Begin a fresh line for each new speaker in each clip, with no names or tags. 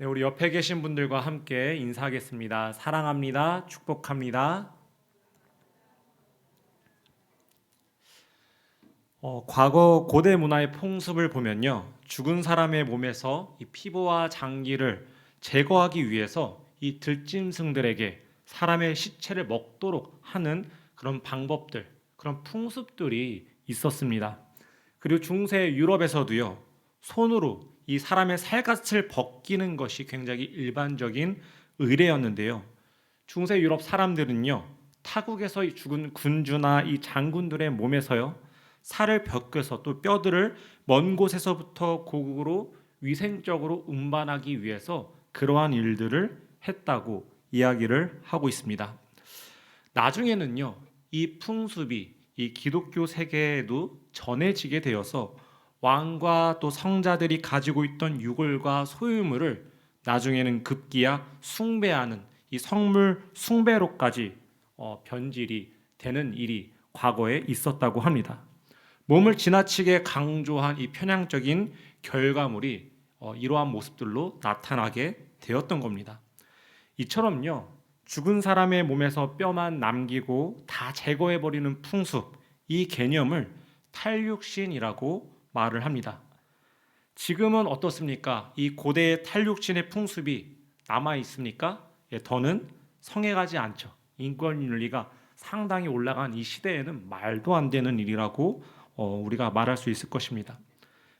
네, 우리 옆에 계신 분들과 함께 인사하겠습니다. 사랑합니다. 축복합니다. 어, 과거 고대 문화의 풍습을 보면요, 죽은 사람의 몸에서 이 피부와 장기를 제거하기 위해서 이 들짐승들에게 사람의 시체를 먹도록 하는 그런 방법들, 그런 풍습들이 있었습니다. 그리고 중세 유럽에서도요, 손으로 이 사람의 살갗을 벗기는 것이 굉장히 일반적인 의례였는데요. 중세 유럽 사람들은요, 타국에서 이 죽은 군주나 이 장군들의 몸에서요, 살을 벗겨서 또 뼈들을 먼 곳에서부터 고국으로 위생적으로 운반하기 위해서 그러한 일들을 했다고 이야기를 하고 있습니다. 나중에는요, 이 풍습이 이 기독교 세계에도 전해지게 되어서 왕과 또 성자들이 가지고 있던 유골과 소유물을 나중에는 급기야 숭배하는 이 성물 숭배로까지 어, 변질이 되는 일이 과거에 있었다고 합니다. 몸을 지나치게 강조한 이 편향적인 결과물이 어, 이러한 모습들로 나타나게 되었던 겁니다. 이처럼요, 죽은 사람의 몸에서 뼈만 남기고 다 제거해 버리는 풍습, 이 개념을 탈육신이라고 말을 합니다. 지금은 어떻습니까? 이 고대의 탈육신의 풍습이 남아 있습니까? 예, 더는 성행하지 않죠. 인권 윤리가 상당히 올라간 이 시대에는 말도 안 되는 일이라고 어, 우리가 말할 수 있을 것입니다.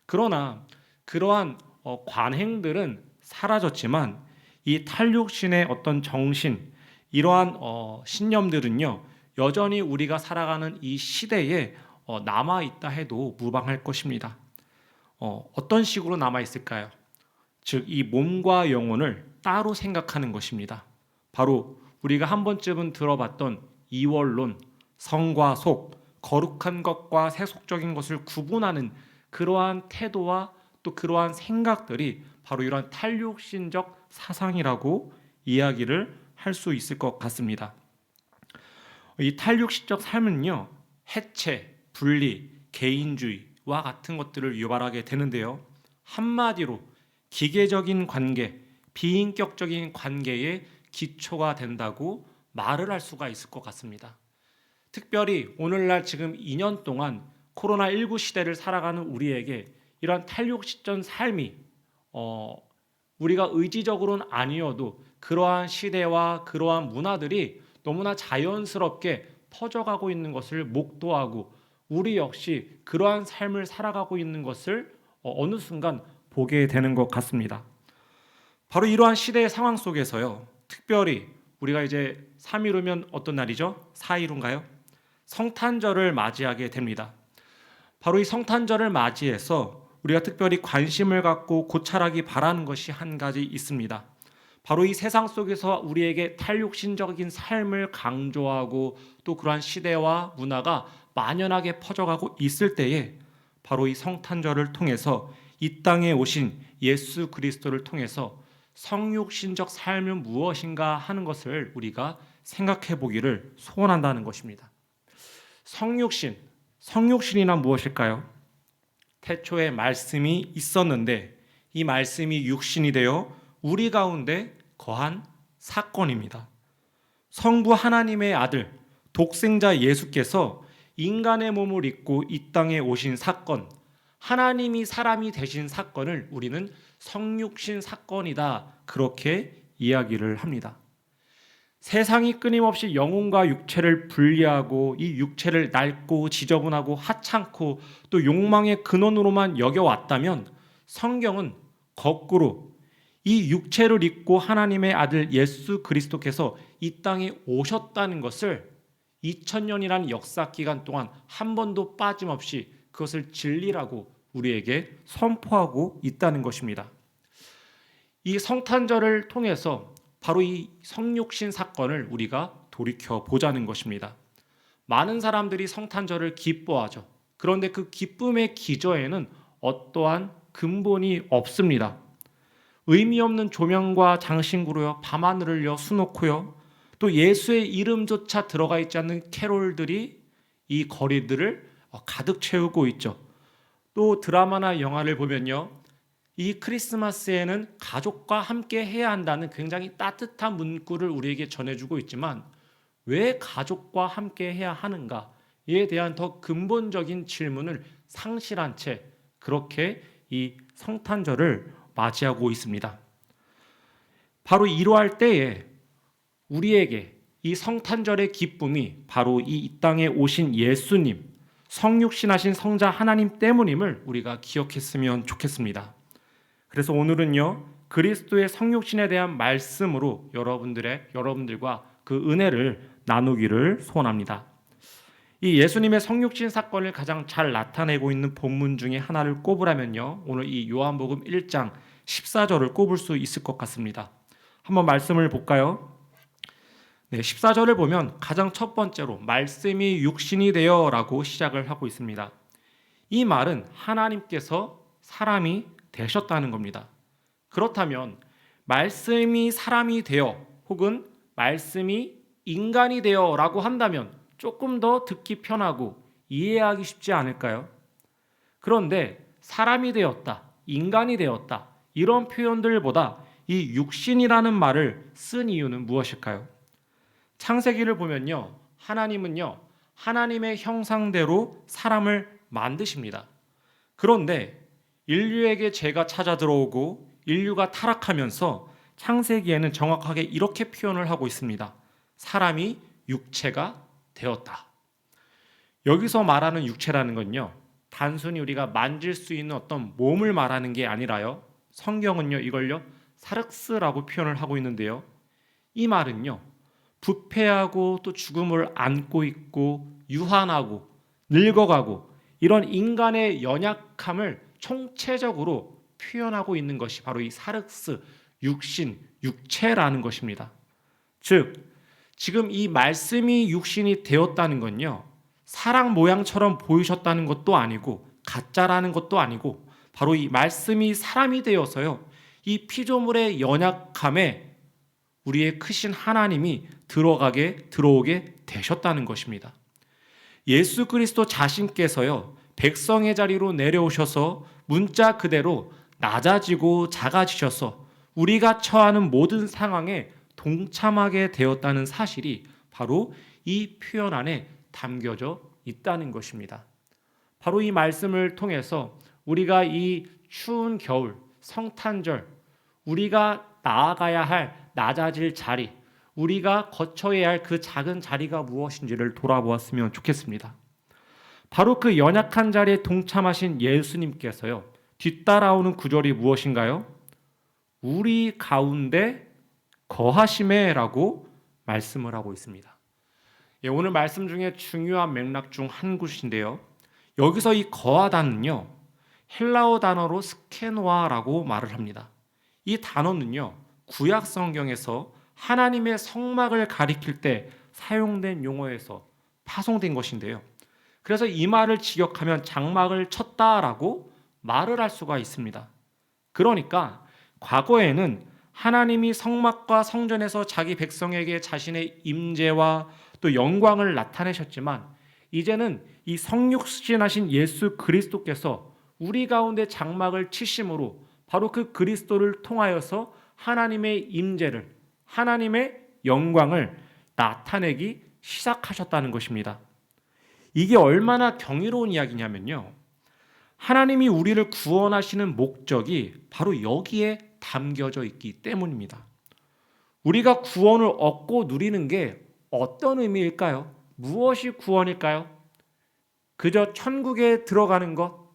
그러나 그러한 어, 관행들은 사라졌지만 이 탈육신의 어떤 정신, 이러한 어, 신념들은요 여전히 우리가 살아가는 이 시대에 어, 남아 있다 해도 무방할 것입니다. 어, 어떤 식으로 남아 있을까요? 즉 이 몸과 영혼을 따로 생각하는 것입니다. 바로 우리가 한 번쯤은 들어봤던 이원론, 성과 속, 거룩한 것과 세속적인 것을 구분하는 그러한 태도와 또 그러한 생각들이 바로 이러한 탈육신적 사상이라고 이야기를 할 수 있을 것 같습니다. 이 탈육신적 삶은요, 해체, 분리, 개인주의와 같은 것들을 유발하게 되는데요. 한마디로 기계적인 관계, 비인격적인 관계의 기초가 된다고 말을 할 수가 있을 것 같습니다. 특별히 오늘날 지금 2년 동안 코로나19 시대를 살아가는 우리에게 이러한 탈육 시전 삶이 어, 우리가 의지적으로는 아니어도 그러한 시대와 그러한 문화들이 너무나 자연스럽게 퍼져가고 있는 것을 목도하고 우리 역시 그러한 삶을 살아가고 있는 것을 어, 어느 순간 보게 되는 것 같습니다. 바로 이러한 시대의 상황 속에서요. 특별히 우리가 이제 3일후면 어떤 날이죠? 4일인가요? 성탄절을 맞이하게 됩니다. 바로 이 성탄절을 맞이해서 우리가 특별히 관심을 갖고 고찰하기 바라는 것이 한 가지 있습니다. 바로 이 세상 속에서 우리에게 탈육신적인 삶을 강조하고 또 그러한 시대와 문화가 만연하게 퍼져가고 있을 때에 바로 이 성탄절을 통해서 이 땅에 오신 예수 그리스도를 통해서 성육신적 삶은 무엇인가 하는 것을 우리가 생각해 보기를 소원한다는 것입니다. 성육신, 성육신이란 무엇일까요? 태초에 말씀이 있었는데 이 말씀이 육신이 되어 우리 가운데 거한 사건입니다. 성부 하나님의 아들 독생자 예수께서 인간의 몸을 입고 이 땅에 오신 사건, 하나님이 사람이 되신 사건을 우리는 성육신 사건이다. 그렇게 이야기를 합니다. 세상이 끊임없이 영혼과 육체를 분리하고 이 육체를 낡고 지저분하고 하찮고 또 욕망의 근원으로만 여겨왔다면 성경은 거꾸로 이 육체를 입고 하나님의 아들 예수 그리스도께서 이 땅에 오셨다는 것을 2000년이라는 역사 기간 동안 한 번도 빠짐없이 그것을 진리라고 우리에게 선포하고 있다는 것입니다. 이 성탄절을 통해서 바로 이 성육신 사건을 우리가 돌이켜 보자는 것입니다. 많은 사람들이 성탄절을 기뻐하죠. 그런데 그 기쁨의 기저에는 어떠한 근본이 없습니다. 의미 없는 조명과 장신구로요, 밤하늘을요, 수놓고요, 또 예수의 이름조차 들어가 있지 않는 캐롤들이 이 거리들을 가득 채우고 있죠. 또 드라마나 영화를 보면요. 이 크리스마스에는 가족과 함께 해야 한다는 굉장히 따뜻한 문구를 우리에게 전해주고 있지만 왜 가족과 함께 해야 하는가에 대한 더 근본적인 질문을 상실한 채 그렇게 이 성탄절을 맞이하고 있습니다. 바로 이러할 때에 우리에게 이 성탄절의 기쁨이 바로 이 땅에 오신 예수님, 성육신하신 성자 하나님 때문임을 우리가 기억했으면 좋겠습니다. 그래서 오늘은요 그리스도의 성육신에 대한 말씀으로 여러분들의 여러분들과 그 은혜를 나누기를 소원합니다. 이 예수님의 성육신 사건을 가장 잘 나타내고 있는 본문 중에 하나를 꼽으라면요 오늘 이 요한복음 1장 14절을 꼽을 수 있을 것 같습니다. 한번 말씀을 볼까요? 네, 14절을 보면 가장 첫 번째로 말씀이 육신이 되어라고 시작을 하고 있습니다. 이 말은 하나님께서 사람이 되셨다는 겁니다. 그렇다면 말씀이 사람이 되어 혹은 말씀이 인간이 되어라고 한다면 조금 더 듣기 편하고 이해하기 쉽지 않을까요? 그런데 사람이 되었다, 인간이 되었다 이런 표현들보다 이 육신이라는 말을 쓴 이유는 무엇일까요? 창세기를 보면요. 하나님은요. 하나님의 형상대로 사람을 만드십니다. 그런데 인류에게 죄가 찾아 들어오고 인류가 타락하면서 창세기에는 정확하게 이렇게 표현을 하고 있습니다. 사람이 육체가 되었다. 여기서 말하는 육체라는 건요. 단순히 우리가 만질 수 있는 어떤 몸을 말하는 게 아니라요. 성경은요. 이걸요. 사륵스라고 표현을 하고 있는데요. 이 말은요. 부패하고 또 죽음을 안고 있고 유한하고 늙어가고 이런 인간의 연약함을 총체적으로 표현하고 있는 것이 바로 이 사륵스 육신 육체라는 것입니다. 즉 지금 이 말씀이 육신이 되었다는 건요. 사랑 모양처럼 보이셨다는 것도 아니고 가짜라는 것도 아니고 바로 이 말씀이 사람이 되어서요. 이 피조물의 연약함에 우리의 크신 하나님이 들어가게 들어오게 되셨다는 것입니다. 예수 그리스도 자신께서요. 백성의 자리로 내려오셔서 문자 그대로 낮아지고 작아지셔서 우리가 처하는 모든 상황에 동참하게 되었다는 사실이 바로 이 표현 안에 담겨져 있다는 것입니다. 바로 이 말씀을 통해서 우리가 이 추운 겨울 성탄절 우리가 나아가야 할 낮아질 자리, 우리가 거쳐야 할 그 작은 자리가 무엇인지를 돌아보았으면 좋겠습니다. 바로 그 연약한 자리에 동참하신 예수님께서요, 뒤따라오는 구절이 무엇인가요? 우리 가운데 거하심에라고 말씀을 하고 있습니다. 예, 오늘 말씀 중에 중요한 맥락 중 한 곳인데요. 여기서 이 거하다는요, 헬라어 단어로 스케노아라고 말을 합니다. 이 단어는요, 구약 성경에서 하나님의 성막을 가리킬 때 사용된 용어에서 파송된 것인데요. 그래서 이 말을 직역하면 장막을 쳤다라고 말을 할 수가 있습니다. 그러니까 과거에는 하나님이 성막과 성전에서 자기 백성에게 자신의 임재와 또 영광을 나타내셨지만 이제는 이 성육신하신 예수 그리스도께서 우리 가운데 장막을 치심으로 바로 그 그리스도를 통하여서 하나님의 임재를 하나님의 영광을 나타내기 시작하셨다는 것입니다. 이게 얼마나 경이로운 이야기냐면요. 하나님이 우리를 구원하시는 목적이 바로 여기에 담겨져 있기 때문입니다. 우리가 구원을 얻고 누리는 게 어떤 의미일까요? 무엇이 구원일까요? 그저 천국에 들어가는 것,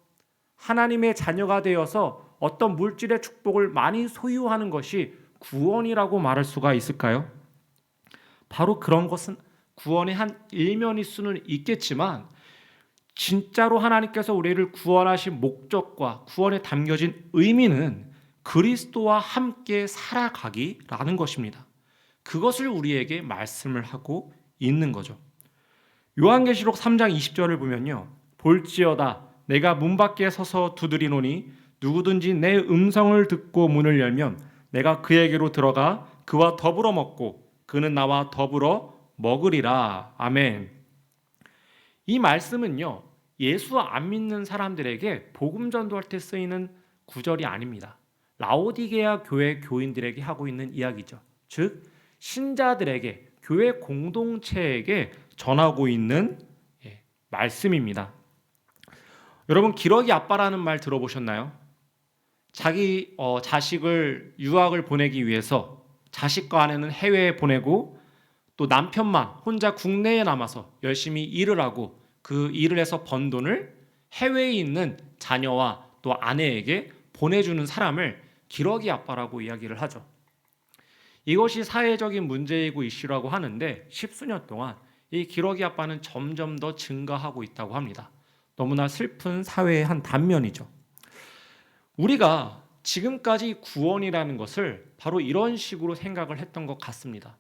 하나님의 자녀가 되어서 어떤 물질의 축복을 많이 소유하는 것이 구원이라고 말할 수가 있을까요? 바로 그런 것은 구원의 한 일면일 수는 있겠지만 진짜로 하나님께서 우리를 구원하신 목적과 구원에 담겨진 의미는 그리스도와 함께 살아가기라는 것입니다. 그것을 우리에게 말씀을 하고 있는 거죠. 요한계시록 3장 20절을 보면요. 볼지어다 내가 문 밖에 서서 두드리노니 누구든지 내 음성을 듣고 문을 열면 내가 그에게로 들어가 그와 더불어 먹고 그는 나와 더불어 먹으리라. 아멘. 이 말씀은요. 예수 안 믿는 사람들에게 복음 전도할 때 쓰이는 구절이 아닙니다. 라오디게아 교회 교인들에게 하고 있는 이야기죠. 즉 신자들에게 교회 공동체에게 전하고 있는 예, 말씀입니다. 여러분 기러기 아빠라는 말 들어보셨나요? 자기 어, 자식을 유학을 보내기 위해서 자식과 아내는 해외에 보내고 또 남편만 혼자 국내에 남아서 열심히 일을 하고 그 일을 해서 번 돈을 해외에 있는 자녀와 또 아내에게 보내주는 사람을 기러기 아빠라고 이야기를 하죠. 이것이 사회적인 문제이고 이슈라고 하는데 십수년 동안 이 기러기 아빠는 점점 더 증가하고 있다고 합니다. 너무나 슬픈 사회의 한 단면이죠. 우리가 지금까지 구원이라는 것을 바로 이런 식으로 생각을 했던 것 같습니다.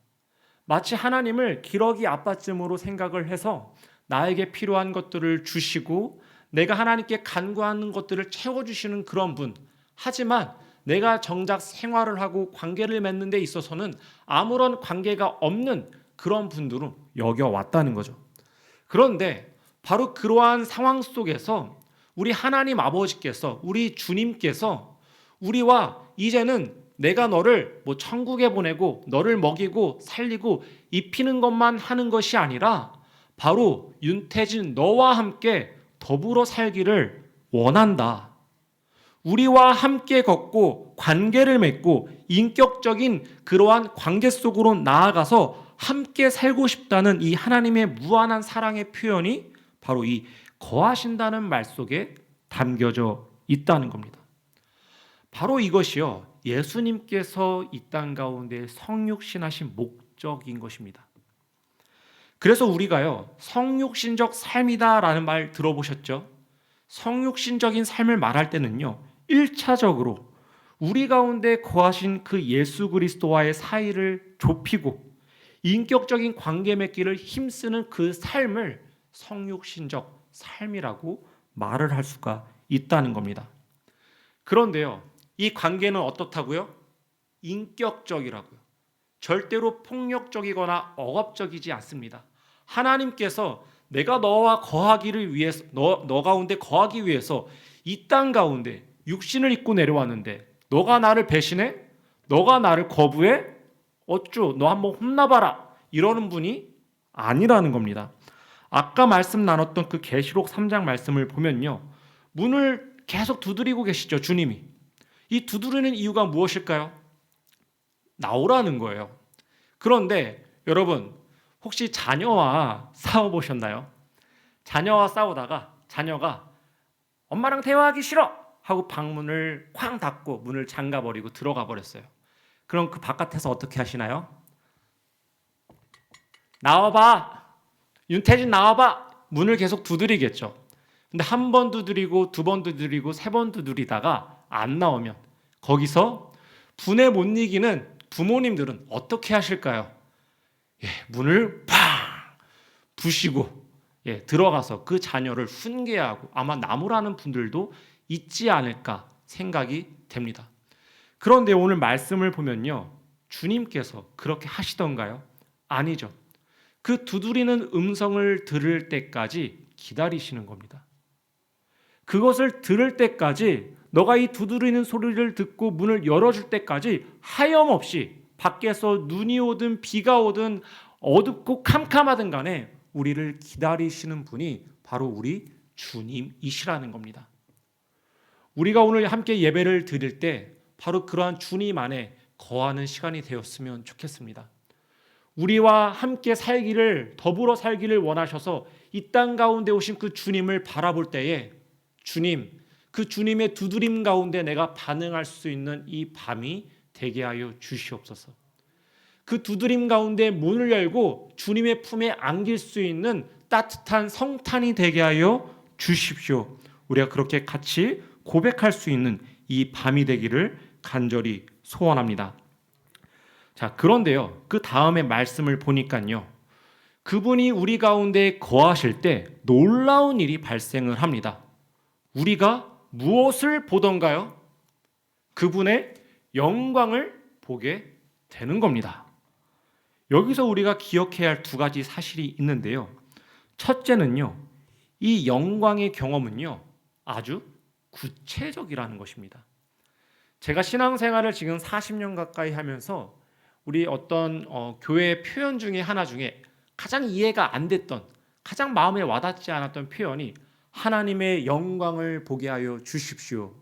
마치 하나님을 기러기 아빠쯤으로 생각을 해서 나에게 필요한 것들을 주시고 내가 하나님께 간구하는 것들을 채워주시는 그런 분. 하지만 내가 정작 생활을 하고 관계를 맺는 데 있어서는 아무런 관계가 없는 그런 분들로 여겨왔다는 거죠. 그런데 바로 그러한 상황 속에서 우리 하나님 아버지께서 우리 주님께서 우리와 이제는 내가 너를 뭐 천국에 보내고 너를 먹이고 살리고 입히는 것만 하는 것이 아니라 바로 윤태진 너와 함께 더불어 살기를 원한다. 우리와 함께 걷고 관계를 맺고 인격적인 그러한 관계 속으로 나아가서 함께 살고 싶다는 이 하나님의 무한한 사랑의 표현이 바로 이 거하신다는 말 속에 담겨져 있다는 겁니다. 바로 이것이요. 예수님께서 이 땅 가운데 성육신하신 목적인 것입니다. 그래서 우리가요. 성육신적 삶이다라는 말 들어보셨죠? 성육신적인 삶을 말할 때는요. 1차적으로 우리 가운데 거하신 그 예수 그리스도와의 사이를 좁히고 인격적인 관계 맺기를 힘쓰는 그 삶을 성육신적 삶이라고 말을 할 수가 있다는 겁니다. 그런데요, 이 관계는 어떻다고요? 인격적이라고요. 절대로 폭력적이거나 억압적이지 않습니다. 하나님께서 내가 너와 거하기를 위해서 너, 너 가운데 거하기 위해서 이 땅 가운데 육신을 입고 내려왔는데 너가 나를 배신해? 너가 나를 거부해? 어쭈 너 한번 혼나봐라 이러는 분이 아니라는 겁니다. 아까 말씀 나눴던 그 계시록 3장 말씀을 보면요. 문을 계속 두드리고 계시죠, 주님이. 이 두드리는 이유가 무엇일까요? 나오라는 거예요. 그런데 여러분, 혹시 자녀와 싸워 보셨나요? 자녀와 싸우다가 자녀가 엄마랑 대화하기 싫어 하고 방문을 쾅 닫고 문을 잠가 버리고 들어가 버렸어요. 그럼 그 바깥에서 어떻게 하시나요? 나와 봐. 윤태진 나와봐. 문을 계속 두드리겠죠. 근데 한 번 두드리고 두 번 두드리고 세 번 두드리다가 안 나오면 거기서 분에 못 이기는 부모님들은 어떻게 하실까요? 예, 문을 팡 부시고 예, 들어가서 그 자녀를 훈계하고 아마 나무라는 분들도 있지 않을까 생각이 됩니다. 그런데 오늘 말씀을 보면요. 주님께서 그렇게 하시던가요? 아니죠. 그 두드리는 음성을 들을 때까지 기다리시는 겁니다. 그것을 들을 때까지 너가 이 두드리는 소리를 듣고 문을 열어줄 때까지 하염없이 밖에서 눈이 오든 비가 오든 어둡고 캄캄하든 간에 우리를 기다리시는 분이 바로 우리 주님이시라는 겁니다. 우리가 오늘 함께 예배를 드릴 때 바로 그러한 주님 안에 거하는 시간이 되었으면 좋겠습니다. 우리와 함께 살기를 더불어 살기를 원하셔서 이 땅 가운데 오신 그 주님을 바라볼 때에 주님 그 주님의 두드림 가운데 내가 반응할 수 있는 이 밤이 되게 하여 주시옵소서. 그 두드림 가운데 문을 열고 주님의 품에 안길 수 있는 따뜻한 성탄이 되게 하여 주십시오. 우리가 그렇게 같이 고백할 수 있는 이 밤이 되기를 간절히 소원합니다. 자, 그런데요. 그 다음에 말씀을 보니까요. 그분이 우리 가운데 거하실 때 놀라운 일이 발생을 합니다. 우리가 무엇을 보던가요? 그분의 영광을 보게 되는 겁니다. 여기서 우리가 기억해야 할 두 가지 사실이 있는데요. 첫째는요. 이 영광의 경험은요. 아주 구체적이라는 것입니다. 제가 신앙생활을 지금 40년 가까이 하면서 우리 어떤 어, 교회 표현 중에 하나 중에 가장 이해가 안 됐던 가장 마음에 와닿지 않았던 표현이 하나님의 영광을 보게 하여 주십시오.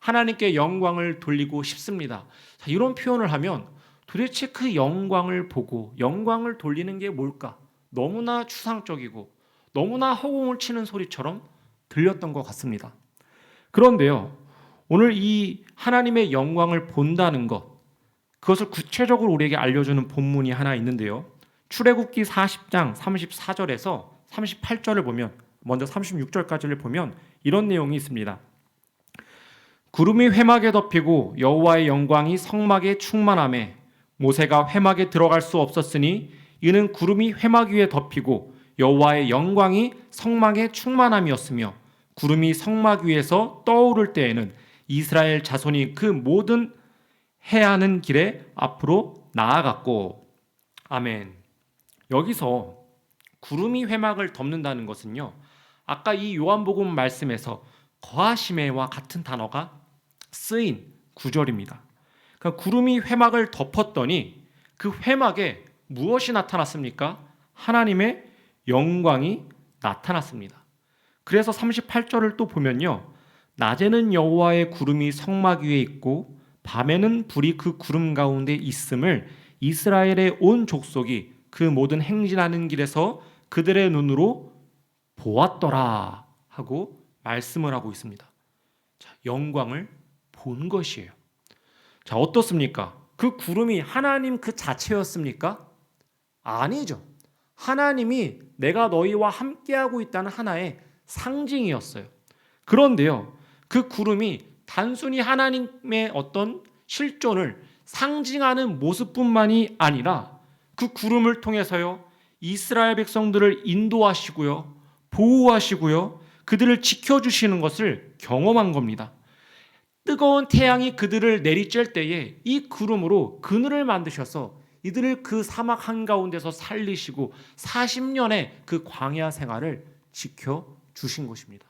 하나님께 영광을 돌리고 싶습니다. 자, 이런 표현을 하면 도대체 그 영광을 보고 영광을 돌리는 게 뭘까? 너무나 추상적이고 너무나 허공을 치는 소리처럼 들렸던 것 같습니다. 그런데요, 오늘 이 하나님의 영광을 본다는 것, 그것을 구체적으로 우리에게 알려주는 본문이 하나 있는데요. 출애굽기 40장 34절에서 38절을 보면 먼저 36절까지를 보면 이런 내용이 있습니다. 구름이 회막에 덮이고 여호와의 영광이 성막에 충만함에 모세가 회막에 들어갈 수 없었으니 이는 구름이 회막 위에 덮이고 여호와의 영광이 성막에 충만함이었으며 구름이 성막 위에서 떠오를 때에는 이스라엘 자손이 그 모든 해하는 길에 앞으로 나아갔고 아멘. 여기서 구름이 회막을 덮는다는 것은요. 아까 이 요한복음 말씀에서 거하심에와 같은 단어가 쓰인 구절입니다. 그러니까 구름이 회막을 덮었더니 그 회막에 무엇이 나타났습니까? 하나님의 영광이 나타났습니다. 그래서 38절을 또 보면요. 낮에는 여호와의 구름이 성막 위에 있고 밤에는 불이 그 구름 가운데 있음을 이스라엘의 온 족속이 그 모든 행진하는 길에서 그들의 눈으로 보았더라 하고 말씀을 하고 있습니다. 자, 영광을 본 것이에요. 자, 어떻습니까? 그 구름이 하나님 그 자체였습니까? 아니죠. 하나님이 내가 너희와 함께하고 있다는 하나의 상징이었어요. 그런데요, 그 구름이 단순히 하나님의 어떤 실존을 상징하는 모습뿐만이 아니라 그 구름을 통해서요, 이스라엘 백성들을 인도하시고요, 보호하시고요, 그들을 지켜주시는 것을 경험한 겁니다. 뜨거운 태양이 그들을 내리쬐 때에 이 구름으로 그늘을 만드셔서 이들을 그 사막 한가운데서 살리시고 40년의 그 광야 생활을 지켜 주신 것입니다.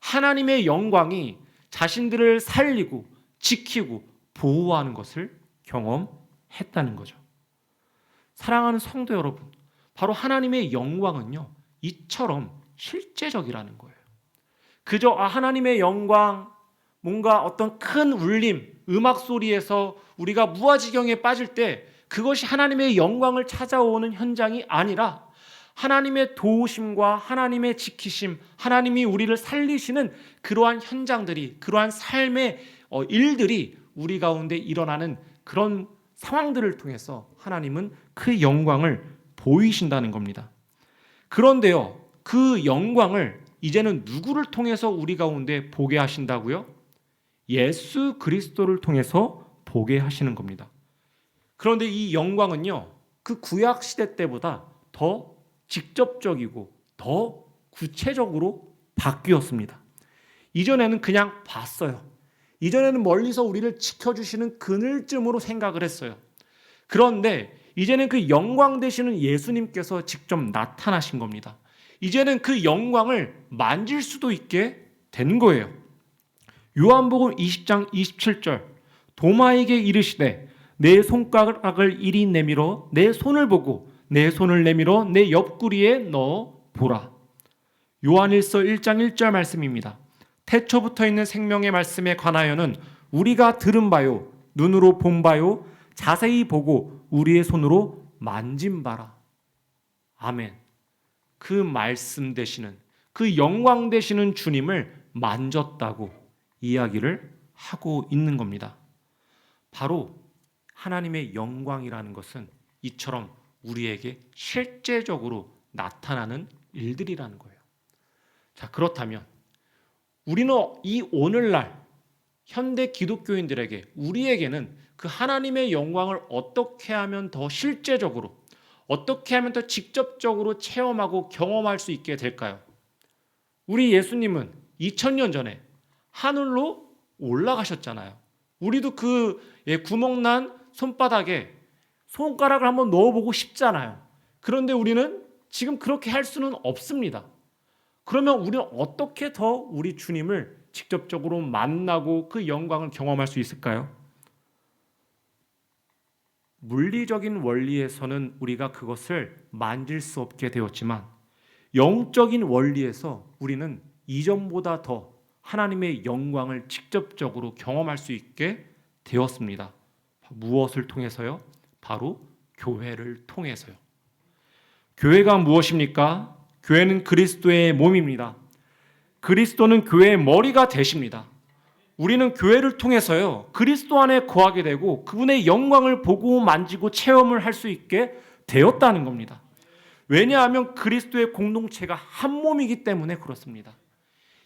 하나님의 영광이 자신들을 살리고 지키고 보호하는 것을 경험했다는 거죠. 사랑하는 성도 여러분, 바로 하나님의 영광은요, 이처럼 실제적이라는 거예요. 그저 아, 하나님의 영광, 뭔가 어떤 큰 울림, 음악 소리에서 우리가 무아지경에 빠질 때 그것이 하나님의 영광을 찾아오는 현장이 아니라 하나님의 도우심과 하나님의 지키심, 하나님이 우리를 살리시는 그러한 현장들이, 그러한 삶의 어, 일들이 우리 가운데 일어나는 그런 상황들을 통해서 하나님은 그 영광을 보이신다는 겁니다. 그런데요, 그 영광을 이제는 누구를 통해서 우리 가운데 보게 하신다고요? 예수 그리스도를 통해서 보게 하시는 겁니다. 그런데 이 영광은요, 그 구약 시대 때보다 더 직접적이고 더 구체적으로 바뀌었습니다. 이전에는 그냥 봤어요. 이전에는 멀리서 우리를 지켜주시는 그늘쯤으로 생각을 했어요. 그런데 이제는 그 영광 되시는 예수님께서 직접 나타나신 겁니다. 이제는 그 영광을 만질 수도 있게 된 거예요. 요한복음 20장 27절 도마에게 이르시되 내 손가락을 이리 내밀어 내 손을 보고 내 손을 내밀어 내 옆구리에 넣어 보라. 요한일서 1장 1절 말씀입니다. 태초부터 있는 생명의 말씀에 관하여는 우리가 들은 바요 눈으로 본 바요 자세히 보고 우리의 손으로 만진 바라. 아멘. 그 말씀 되시는 그 영광 되시는 주님을 만졌다고 이야기를 하고 있는 겁니다. 바로 하나님의 영광이라는 것은 이처럼 우리에게 실제적으로 나타나는 일들이라는 거예요. 자, 그렇다면 우리는 이 오늘날 현대 기독교인들에게 우리에게는 그 하나님의 영광을 어떻게 하면 더 실제적으로 어떻게 하면 더 직접적으로 체험하고 경험할 수 있게 될까요? 우리 예수님은 2000년 전에 하늘로 올라가셨잖아요. 우리도 그 예, 구멍난 손바닥에 손가락을 한번 넣어보고 싶잖아요. 그런데 우리는 지금 그렇게 할 수는 없습니다. 그러면 우리는 어떻게 더 우리 주님을 직접적으로 만나고 그 영광을 경험할 수 있을까요? 물리적인 원리에서는 우리가 그것을 만질 수 없게 되었지만 영적인 원리에서 우리는 이전보다 더 하나님의 영광을 직접적으로 경험할 수 있게 되었습니다. 무엇을 통해서요? 바로 교회를 통해서요. 교회가 무엇입니까? 교회는 그리스도의 몸입니다. 그리스도는 교회의 머리가 되십니다. 우리는 교회를 통해서요, 그리스도 안에 거하게 되고 그분의 영광을 보고 만지고 체험을 할 수 있게 되었다는 겁니다. 왜냐하면 그리스도의 공동체가 한 몸이기 때문에 그렇습니다.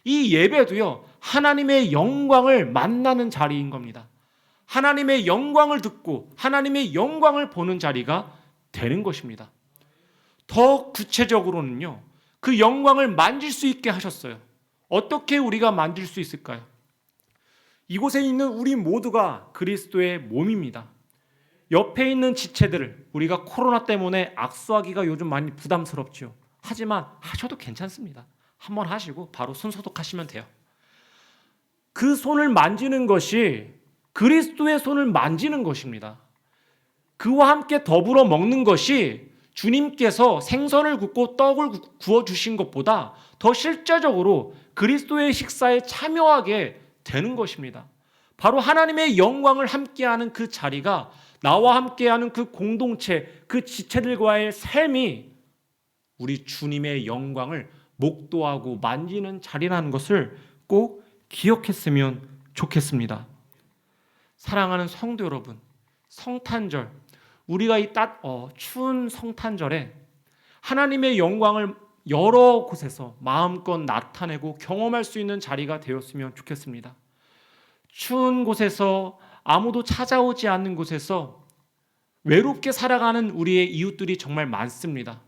이 예배도요, 하나님의 영광을 만나는 자리인 겁니다. 하나님의 영광을 듣고 하나님의 영광을 보는 자리가 되는 것입니다. 더 구체적으로는요, 그 영광을 만질 수 있게 하셨어요. 어떻게 우리가 만질 수 있을까요? 이곳에 있는 우리 모두가 그리스도의 몸입니다. 옆에 있는 지체들을 우리가 코로나 때문에 악수하기가 요즘 많이 부담스럽죠. 하지만 하셔도 괜찮습니다. 한번 하시고 바로 손 소독하시면 돼요. 그 손을 만지는 것이 그리스도의 손을 만지는 것입니다. 그와 함께 더불어 먹는 것이 주님께서 생선을 굽고 떡을 구워 주신 것보다 더 실제적으로 그리스도의 식사에 참여하게 되는 것입니다. 바로 하나님의 영광을 함께하는 그 자리가 나와 함께하는 그 공동체, 그 지체들과의 삶이 우리 주님의 영광을 목도하고 만지는 자리라는 것을 꼭 기억했으면 좋겠습니다. 사랑하는 성도 여러분, 성탄절, 우리가 이 따, 어, 추운 성탄절에 하나님의 영광을 여러 곳에서 마음껏 나타내고 경험할 수 있는 자리가 되었으면 좋겠습니다. 추운 곳에서 아무도 찾아오지 않는 곳에서 외롭게 살아가는 우리의 이웃들이 정말 많습니다.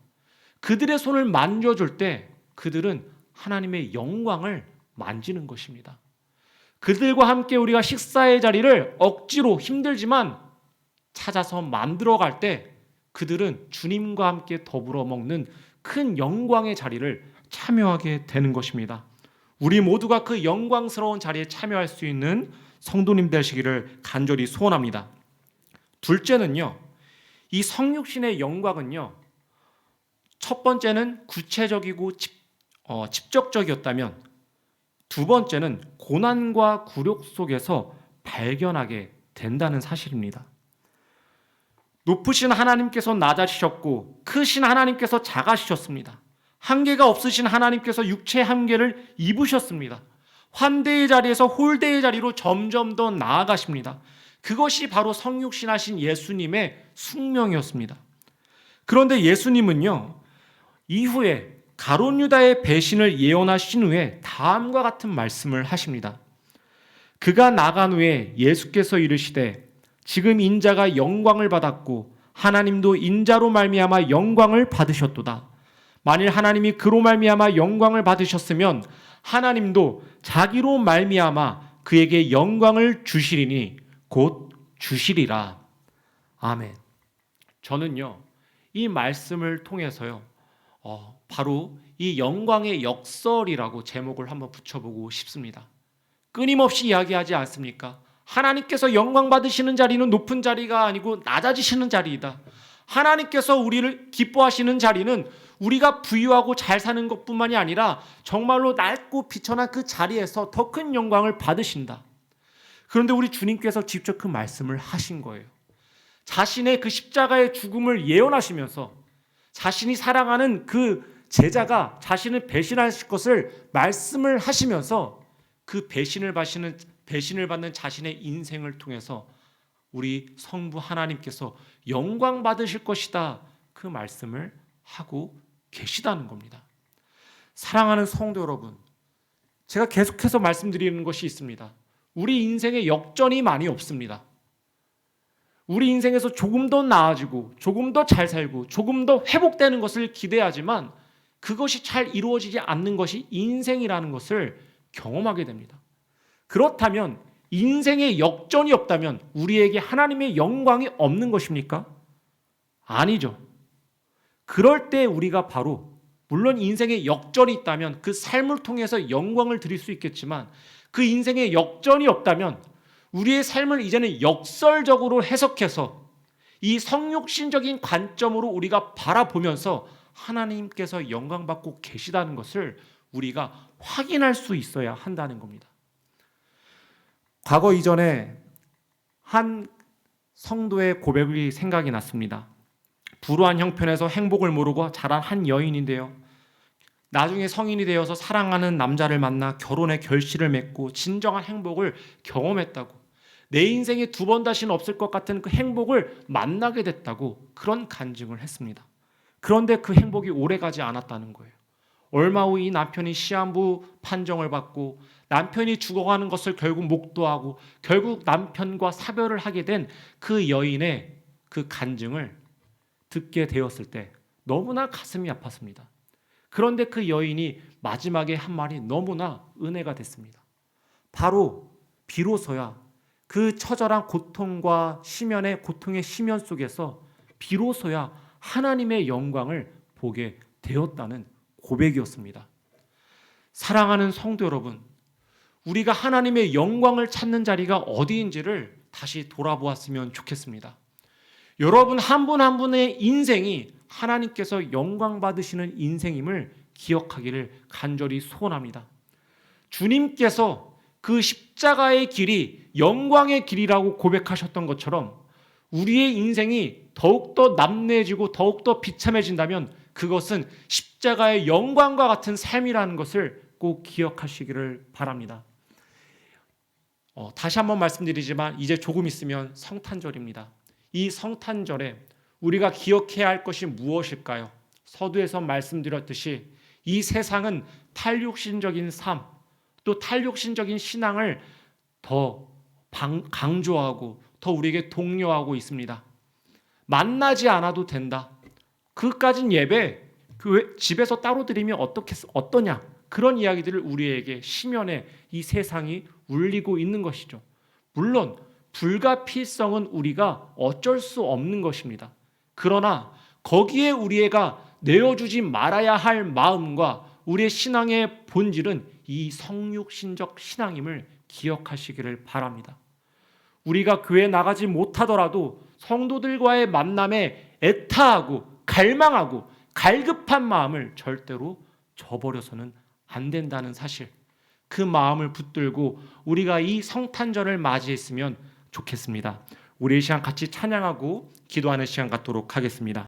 그들의 손을 만져줄 때 그들은 하나님의 영광을 만지는 것입니다. 그들과 함께 우리가 식사의 자리를 억지로 힘들지만 찾아서 만들어 갈 때 그들은 주님과 함께 더불어 먹는 큰 영광의 자리를 참여하게 되는 것입니다. 우리 모두가 그 영광스러운 자리에 참여할 수 있는 성도님 되시기를 간절히 소원합니다. 둘째는요. 이 성육신의 영광은요. 첫 번째는 구체적이고 집, 어, 직접적이었다면 두 번째는 고난과 굴욕 속에서 발견하게 된다는 사실입니다. 높으신 하나님께서 낮아지셨고 크신 하나님께서 작아지셨습니다. 한계가 없으신 하나님께서 육체의 한계를 입으셨습니다. 환대의 자리에서 홀대의 자리로 점점 더 나아가십니다. 그것이 바로 성육신하신 예수님의 숙명이었습니다. 그런데 예수님은요, 이후에 가론 유다의 배신을 예언하신 후에 다음과 같은 말씀을 하십니다. 그가 나간 후에 예수께서 이르시되 지금 인자가 영광을 받았고 하나님도 인자로 말미암아 영광을 받으셨도다. 만일 하나님이 그로 말미암아 영광을 받으셨으면 하나님도 자기로 말미암아 그에게 영광을 주시리니 곧 주시리라. 아멘. 저는요 이 말씀을 통해서요 어, 바로 이 영광의 역설이라고 제목을 한번 붙여보고 싶습니다. 끊임없이 이야기하지 않습니까? 하나님께서 영광 받으시는 자리는 높은 자리가 아니고 낮아지시는 자리이다. 하나님께서 우리를 기뻐하시는 자리는 우리가 부유하고 잘 사는 것뿐만이 아니라 정말로 낡고 비천한 그 자리에서 더 큰 영광을 받으신다. 그런데 우리 주님께서 직접 그 말씀을 하신 거예요. 자신의 그 십자가의 죽음을 예언하시면서 자신이 사랑하는 그 제자가 자신을 배신하실 것을 말씀을 하시면서 그 배신을 받는 배신을 받는 자신의 인생을 통해서 우리 성부 하나님께서 영광 받으실 것이다. 그 말씀을 하고 계시다는 겁니다. 사랑하는 성도 여러분, 제가 계속해서 말씀드리는 것이 있습니다. 우리 인생에 역전이 많이 없습니다. 우리 인생에서 조금 더 나아지고, 조금 더 잘 살고, 조금 더 회복되는 것을 기대하지만 그것이 잘 이루어지지 않는 것이 인생이라는 것을 경험하게 됩니다. 그렇다면 인생에 역전이 없다면 우리에게 하나님의 영광이 없는 것입니까? 아니죠. 그럴 때 우리가 바로 물론 인생에 역전이 있다면 그 삶을 통해서 영광을 드릴 수 있겠지만 그 인생에 역전이 없다면 우리의 삶을 이제는 역설적으로 해석해서 이 성육신적인 관점으로 우리가 바라보면서 하나님께서 영광 받고 계시다는 것을 우리가 확인할 수 있어야 한다는 겁니다. 과거 이전에 한 성도의 고백이 생각이 났습니다. 불우한 형편에서 행복을 모르고 자란 한 여인인데요. 나중에 성인이 되어서 사랑하는 남자를 만나 결혼의 결실을 맺고 진정한 행복을 경험했다고 내 인생에 두 번 다시는 없을 것 같은 그 행복을 만나게 됐다고 그런 간증을 했습니다. 그런데 그 행복이 오래 가지 않았다는 거예요. 얼마 후 이 남편이 시한부 판정을 받고 남편이 죽어가는 것을 결국 목도하고 결국 남편과 사별을 하게 된 그 여인의 그 간증을 듣게 되었을 때 너무나 가슴이 아팠습니다. 그런데 그 여인이 마지막에 한 말이 너무나 은혜가 됐습니다. 바로 비로소야 그 처절한 고통과 시면의 고통의 시면 속에서 비로소야 하나님의 영광을 보게 되었다는 고백이었습니다. 사랑하는 성도 여러분, 우리가 하나님의 영광을 찾는 자리가 어디인지를 다시 돌아보았으면 좋겠습니다. 여러분 한 분한 분의 인생이 하나님께서 영광 받으시는 인생임을 기억하기를 간절히 소원합니다. 주님께서 그 십자가의 길이 영광의 길이라고 고백하셨던 것처럼 우리의 인생이 더욱더 남내지고 더욱더 비참해진다면 그것은 십자가의 영광과 같은 삶이라는 것을 꼭 기억하시기를 바랍니다. 어, 다시 한번 말씀드리지만 이제 조금 있으면 성탄절입니다. 이 성탄절에 우리가 기억해야 할 것이 무엇일까요? 서두에서 말씀드렸듯이 이 세상은 탈육신적인 삶, 또 탈육신적인 신앙을 더 방- 강조하고 더 우리에게 독려하고 있습니다. 만나지 않아도 된다. 그까진 예배 교회 집에서 따로 드리면 어떻게 어떠냐 그런 이야기들을 우리에게 시면에 이 세상이 울리고 있는 것이죠. 물론 불가피성은 우리가 어쩔 수 없는 것입니다. 그러나 거기에 우리가 내어주지 말아야 할 마음과 우리의 신앙의 본질은 이 성육신적 신앙임을 기억하시기를 바랍니다. 우리가 교회 나가지 못하더라도 성도들과의 만남에 애타하고 갈망하고 갈급한 마음을 절대로 저버려서는 안 된다는 사실. 그 마음을 붙들고 우리가 이 성탄절을 맞이했으면 좋겠습니다. 우리 이 시간 같이 찬양하고 기도하는 시간 갖도록 하겠습니다.